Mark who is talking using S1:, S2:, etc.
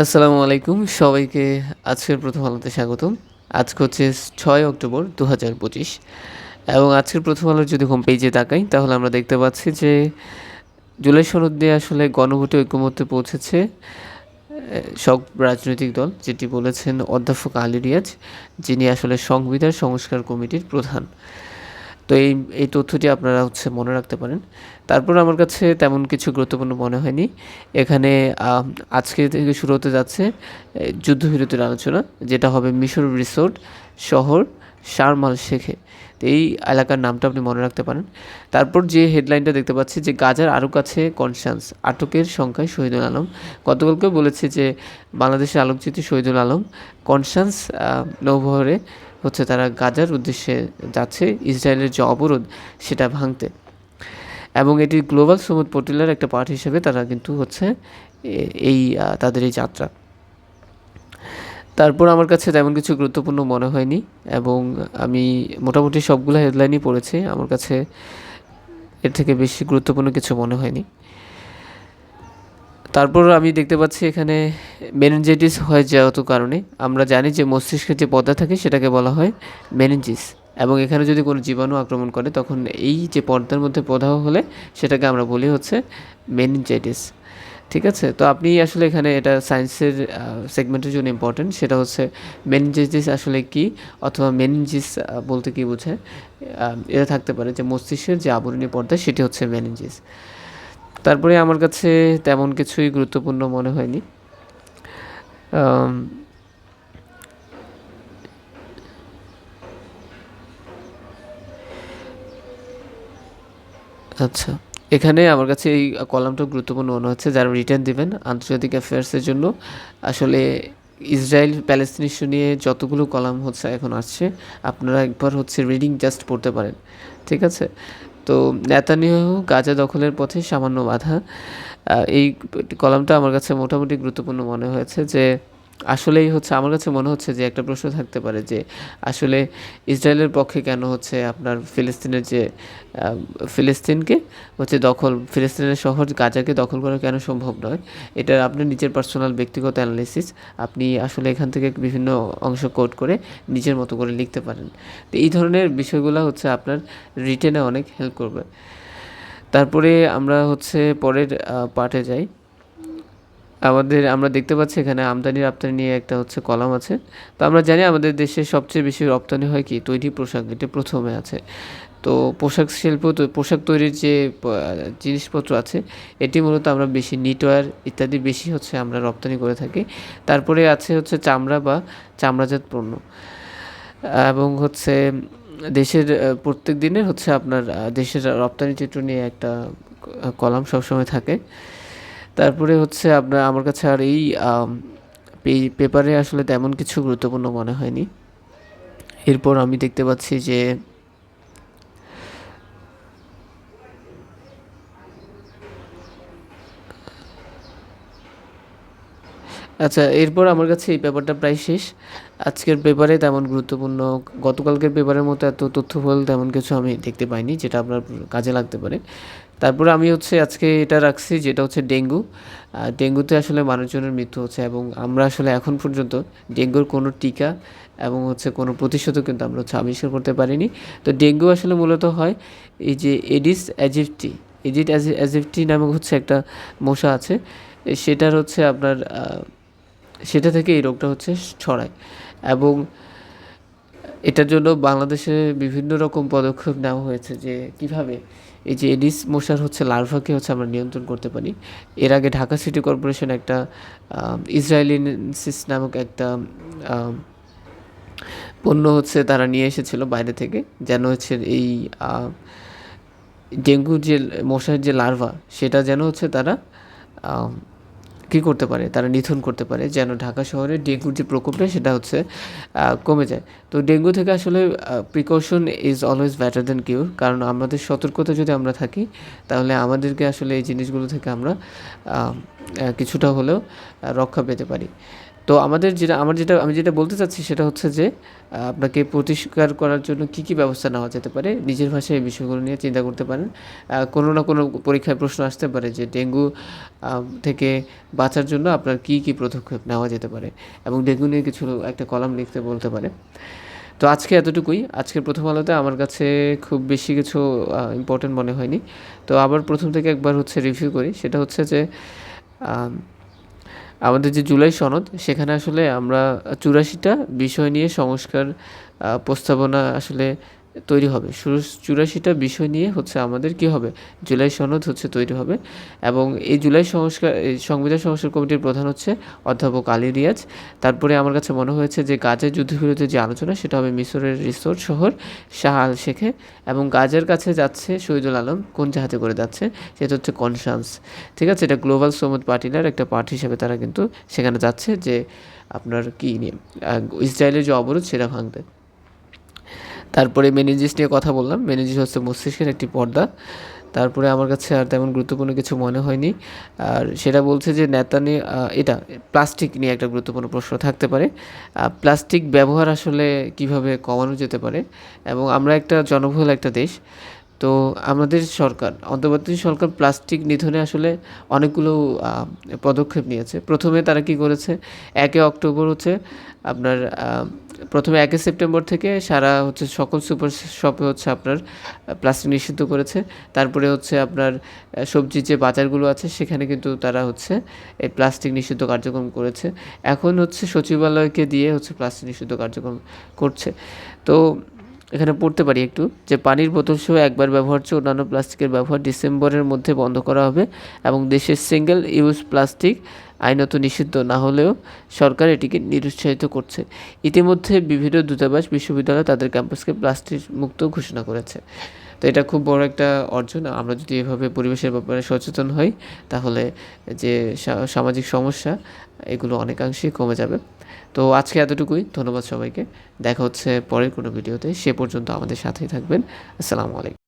S1: আসসালামু আলাইকুম, সবাইকে আজকের প্রথম আলোতে স্বাগতম। আজকে হচ্ছে ছয় অক্টোবর দু হাজার পঁচিশ এবং আজকের প্রথম আলোর যদি হোম পেজে তাকাই, তাহলে আমরা দেখতে পাচ্ছি যে জুলাই সনদ দিয়ে আসলে গণভোটে ঐক্যমত্যে পৌঁছেছে সব রাজনৈতিক দল, যেটি বলেছেন অধ্যাপক আলী রিয়াজ, যিনি আসলে সংবিধান সংস্কার কমিটির প্রধান। তো এই এই তথ্যটি আপনারা হচ্ছে মনে রাখতে পারেন। তারপর আমার কাছে তেমন কিছু গুরুত্বপূর্ণ মনে হয়নি। এখানে আজকে থেকে শুরু হতে যাচ্ছে যুদ্ধবিরতির আলোচনা, যেটা হবে মিশর রিসোর্ট শহর শারমাল শেখে। তো এই এলাকার নামটা আপনি মনে রাখতে পারেন। তারপর যে হেডলাইনটা দেখতে পাচ্ছি যে গাজার আরও কাছে কনসান্স আটকের সংখ্যায় শহীদুল আলম। গতকালকে বলেছে যে বাংলাদেশের আলোকচিত্রী শহীদুল আলম কনসান্স নৌবহরে হচ্ছে তারা গাজার উদ্দেশ্যে যাচ্ছে, ইসরায়েলের যে অবরোধ সেটা ভাঙতে। এবং এটি গ্লোবাল সমুদ পোর্টালের একটা পার্ট হিসেবে তারা কিন্তু হচ্ছে এই তাদের এই যাত্রা। তারপর আমার কাছে তেমন কিছু গুরুত্বপূর্ণ মনে হয়নি এবং আমি মোটামুটি সবগুলো হেডলাইনই পড়েছি। আমার কাছে এর থেকে বেশি গুরুত্বপূর্ণ কিছু মনে হয়নি। তারপর আমি দেখতে পাচ্ছি এখানে মেনিনজাইটিস হয় যেহেতু কারণে। আমরা জানি যে মস্তিষ্কের যে পর্দা থাকে সেটাকে বলা হয় মেনিনজিস এবং এখানে যদি কোনো জীবাণু আক্রমণ করে, তখন এই যে পর্দার মধ্যে প্রদাহ হলে সেটাকে আমরা বলি হচ্ছে মেনিনজাইটিস ঠিক আছে? তো আপনি আসলে এখানে এটা সায়েন্সের সেগমেন্টের জন্য ইম্পর্টেন্ট সেটা হচ্ছে মেনিনজাইটিস আসলে কি? অথবা মেনিনজিস বলতে কি বোঝায়? এটা থাকতে পারে যে মস্তিষ্কের যে আবরণী পর্দা, সেটি হচ্ছে মেনিনজিস তারপরে আমার কাছে তেমন কিছুই গুরুত্বপূর্ণ মনে হয়নি। আচ্ছা এখানে আমার কাছে এই কলামটা গুরুত্বপূর্ণ মনে হচ্ছে, যারা রিটার্ন দিবেন আন্তর্জাতিক অ্যাফেয়ার্সের জন্য। আসলে ইসরায়েল প্যালেস্তিন ইস্যু নিয়ে যতগুলো কলাম হচ্ছে, এখন আসছে, আপনারা একবার হচ্ছে রিডিং জাস্ট পড়তে পারেন, ঠিক আছে? তো নেতানিয়াহু গাজা দখলের পথে সামান্য বাধা। এই কলামটা আমার কাছে মোটামুটি গুরুত্বপূর্ণ মনে হয়েছে যে আসলেই হচ্ছে, আমার কাছে মনে হচ্ছে যে একটা প্রশ্ন থাকতে পারে যে আসলে ইসরায়েলের পক্ষে কেন হচ্ছে আপনার ফিলিস্তিনের যে ফিলিস্তিনকে হচ্ছে দখল, ফিলিস্তিনের শহর গাজাকে দখল করা কেন সম্ভব নয়? এটা আপনার নিজের পার্সোনাল ব্যক্তিগত অ্যানালিসিস আপনি আসলে এখান থেকে বিভিন্ন অংশ কোট করে নিজের মতো করে লিখতে পারেন। তো এই ধরনের বিষয়গুলো হচ্ছে আপনার রিটেনে অনেক হেল্প করবে। তারপরে আমরা হচ্ছে পরের পার্টে যাই। আমাদের, আমরা দেখতে পাচ্ছি এখানে আমদানি রপ্তানি নিয়ে একটা হচ্ছে কলাম আছে। তো আমরা জানি আমাদের দেশে সবচেয়ে বেশি রপ্তানি হয় কি? তৈরি পোশাক, এটা প্রথমে আছে। তো পোশাক শিল্প পোশাক তৈরির যে জিনিসপত্র আছে, এটি মূলত আমরা বেশি নিটওয়্যার ইত্যাদি বেশি হচ্ছে আমরা রপ্তানি করে থাকি। তারপরে আছে হচ্ছে চামড়া বা চামড়াজাত পণ্য। এবং হচ্ছে দেশের প্রত্যেক দিনের হচ্ছে আপনার দেশের রপ্তানি চিত্র নিয়ে একটা কলাম সবসময় থাকে। তারপরে হচ্ছে আপনার আমার কাছে আর এই পেপারে আসলে তেমন কিছু গুরুত্বপূর্ণ মনে হয়নি। এরপর আমি দেখতে পাচ্ছি যে আচ্ছা এরপর আমার কাছে এই পেপারটা প্রায় শেষ। আজকের পেপারে তেমন গুরুত্বপূর্ণ, গতকালকের পেপারের মতো এত তথ্যবল তেমন কিছু আমি দেখতে পাইনি, যেটা আপনার কাজে লাগতে পারে। তারপরে আমি হচ্ছে আজকে এটা রাখছি যেটা হচ্ছে ডেঙ্গু। ডেঙ্গুতে আসলে মানুষজনের মৃত্যু হচ্ছে এবং আমরা আসলে এখন পর্যন্ত ডেঙ্গুর কোনো টিকা এবং হচ্ছে কোনো প্রতিষেধক কিন্তু আমরা হচ্ছে আবিষ্কার করতে পারিনি। তো ডেঙ্গু আসলে মূলত হয় এই যে এডিস অ্যাজিফটি এডিট অ্যাজিফটি নামক হচ্ছে একটা মশা আছে। সেটার হচ্ছে আপনার সেটা থেকে এই রোগটা হচ্ছে ছড়ায় এবং এটার জন্য বাংলাদেশে বিভিন্ন রকম পদক্ষেপ নেওয়া হয়েছে যে কীভাবে এই যে এডিস মশার হচ্ছে লার্ভাকে হচ্ছে আমরা নিয়ন্ত্রণ করতে পারি। এর আগে ঢাকা সিটি কর্পোরেশন একটা ইসরায়েলিনসিস নামক একটা পণ্য হচ্ছে তারা নিয়ে এসেছিল বাইরে থেকে, যেন হচ্ছে এই ডেঙ্গুর যে মশার যে লার্ভা, সেটা যেন হচ্ছে তারা কী করতে পারে, তারা নিথন করতে পারে, যেন ঢাকা শহরে ডেঙ্গুর যে প্রকোপটা সেটা হচ্ছে কমে যায়। তো ডেঙ্গু থেকে আসলে precaution is always better than cure কারণ আমাদের সতর্কতা যদি আমরা থাকি, তাহলে আমাদেরকে আসলে এই জিনিসগুলো থেকে আমরা কিছুটা হলেও রক্ষা পেতে পারি। তো আমাদের যেটা, আমার যেটা, আমি যেটা বলতে চাচ্ছি সেটা হচ্ছে যে আপনাকে প্রতিকার করার জন্য কী কী ব্যবস্থা নেওয়া যেতে পারে? নিজের ভাষায় এই বিষয়গুলো নিয়ে চিন্তা করতে পারেন। কোনো না কোনো পরীক্ষায় প্রশ্ন আসতে পারে যে ডেঙ্গু থেকে বাঁচার জন্য আপনার কী কী পদক্ষেপ নেওয়া যেতে পারে? এবং ডেঙ্গু নিয়ে কিছু একটা কলাম লিখতে বলতে পারে। তো আজকে এতটুকুই। আজকের প্রথম আলোতে আমার কাছে খুব বেশি কিছু ইম্পর্টেন্ট মনে হয়নি। তো আবার প্রথম থেকে একবার হচ্ছে রিভিউ করি। সেটা হচ্ছে যে আমাদের যে জুলাই সনদ সেখানে আসলে আমরা চুরাশিটা বিষয় নিয়ে সংস্কার প্রস্তাবনা আসলে তৈরি হবে। চুরাশিটা বিষয় নিয়ে হচ্ছে আমাদের কি হবে? জুলাই সনদ হচ্ছে তৈরি হবে এবং এই জুলাই সংস্কার সংবিধান সংস্কার কমিটির প্রধান হচ্ছে অধ্যাপক আলী রিয়াজ। তারপরে আমার কাছে মনে হয়েছে যে গাজার যুদ্ধবিরতির যে আলোচনা, সেটা হবে মিশরের রিসোর্ট শহর শাহ আল শেখে এবং গাজার কাছে যাচ্ছে শহীদুল আলম, কোন জাহাজে করে যাচ্ছে? সেটা হচ্ছে কনসান্স। ঠিক আছে, এটা গ্লোবাল সৌমদ পার্টিলার একটা পার্ট হিসেবে তারা কিন্তু সেখানে যাচ্ছে যে আপনার কী নিয়ে ইসরায়েলের যে অবরোধ, সেটা ভাঙতে তারপরে মেনিজিস নিয়ে কথা বললাম। মেনিজিস হচ্ছে মস্তিষ্কের একটি পর্দা। তারপরে আমার কাছে আর তেমন গুরুত্বপূর্ণ কিছু মনে হয়নি। আর সেটা বলছে যে নেতা নিয়ে এটা প্লাস্টিক নিয়ে একটা গুরুত্বপূর্ণ প্রশ্ন থাকতে পারে। প্লাস্টিক ব্যবহার আসলে কীভাবে কমানো যেতে পারে? এবং আমরা একটা জনবহুল একটা দেশ, তো আমাদের সরকার অন্তর্বর্তী সরকার প্লাস্টিক নিধনে আসলে অনেকগুলো পদক্ষেপ নিয়েছে। প্রথমে তারা কি করেছে? একে অক্টোবর হচ্ছে আপনার প্রথমে একই সেপ্টেম্বর থেকে সারা হচ্ছে সকল সুপার শপে হচ্ছে আপনার প্লাস্টিক নিষিদ্ধ করেছে। তারপরে হচ্ছে আপনার সবজি সবজির যে বাজারগুলো আছে সেখানে কিন্তু তারা হচ্ছে এই প্লাস্টিক নিষিদ্ধ কার্যক্রম করেছে। এখন হচ্ছে সচিবালয়কে দিয়ে হচ্ছে প্লাস্টিক নিষিদ্ধ কার্যক্রম করছে। তো এখানে পড়তে পারি একটু, যে পানির বোতল সহ একবার ব্যবহার্য অন্যান্য প্লাস্টিকের ব্যবহার ডিসেম্বরের মধ্যে বন্ধ করা হবে এবং দেশের সিঙ্গেল ইউজ প্লাস্টিক আইনত নিষিদ্ধ, না হলেও সরকার এটিকে নিরুৎসাহিত করছে। ইতিমধ্যে বিভিন্ন দূতাবাস, বিশ্ববিদ্যালয় তাদের ক্যাম্পাসকে প্লাস্টিক মুক্ত ঘোষণা করেছে। তো এটা খুব বড় একটা অর্জন। আমরা যদি এভাবে পরিবেশের ব্যাপারে সচেতন হই, তাহলে যে সামাজিক সমস্যা, এগুলো অনেকাংশেই কমে যাবে। তো আজকে এতটুকুই। ধন্যবাদ সবাইকে। দেখা হচ্ছে পরের কোনো ভিডিওতে। সে পর্যন্ত আমাদের সাথেই থাকবেন। আসসালামু আলাইকুম।